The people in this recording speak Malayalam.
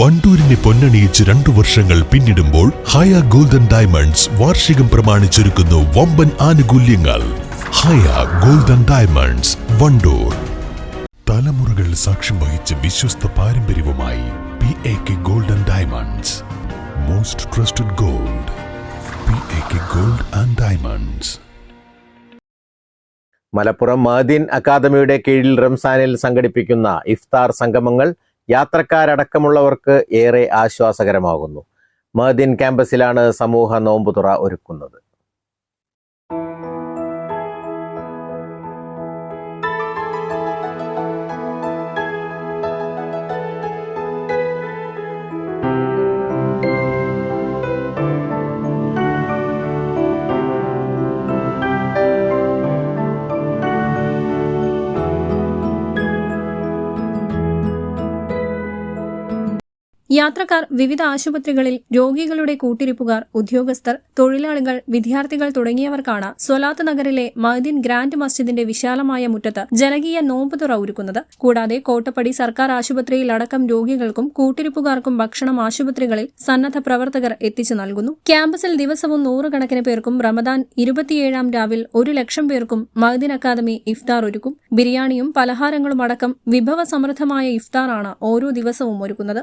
വണ്ടൂരിനെ പൊന്നണിയിച്ച് രണ്ടു വർഷങ്ങൾ പിന്നിടുമ്പോൾ ഹയ ഗോൾഡൻ ഡയമണ്ട്സ് വാർഷികം പ്രമാണിച്ചൊരുക്കുന്നു വമ്പൻ ആനുകൂല്യങ്ങൾ. Haya golden diamonds Wandoor. തലമുറകൾ സാക്ഷ്യം വഹിച്ച വിശ്വസ്ത പാരമ്പര്യവുമായി P A K golden diamonds. Most trusted gold P A K gold and diamonds. Malappuram Mahadeen അക്കാദമിയുടെ കീഴിൽ റംസാനിൽ സംഘടിപ്പിക്കുന്ന ഇഫ്താർ സംഗമങ്ങൾ യാത്രക്കാരടക്കമുള്ളവർക്ക് ഏറെ ആശ്വാസകരമാകുന്നു. മഹദീൻ ക്യാമ്പസിലാണ് സമൂഹ നോമ്പുതുറ ഒരുക്കുന്നത്. യാത്രക്കാർ വിവിധ ആശുപത്രികളിൽ രോഗികളുടെ കൂട്ടിരിപ്പുകാർ ഉദ്യോഗസ്ഥർ തൊഴിലാളികൾ വിദ്യാർത്ഥികൾ തുടങ്ങിയവർക്കാണ് സൊലാത്ത് നഗറിലെ മഹദീൻ ഗ്രാൻഡ് മസ്ജിദിന്റെ വിശാലമായ മുറ്റത്ത് ജനകീയ നോമ്പുതുറ ഒരുക്കുന്നത്. കൂടാതെ കോട്ടപ്പടി സർക്കാർ ആശുപത്രിയിൽ അടക്കം രോഗികൾക്കും കൂട്ടിരിപ്പുകാർക്കും ഭക്ഷണം ആശുപത്രികളിൽ സന്നദ്ധ പ്രവർത്തകർ എത്തിച്ചു നൽകുന്നു. ക്യാമ്പസിൽ ദിവസവും നൂറുകണക്കിന് പേർക്കും റമദാൻ ഇരുപത്തിയേഴാം രാവിൽ ഒരു ലക്ഷം പേർക്കും മഹദിൻ അക്കാദമി ഇഫ്താർ ഒരുക്കും. ബിരിയാണിയും പലഹാരങ്ങളും അടക്കം വിഭവസമൃദ്ധമായ ഇഫ്താറാണ് ഓരോ ദിവസവും ഒരുക്കുന്നത്.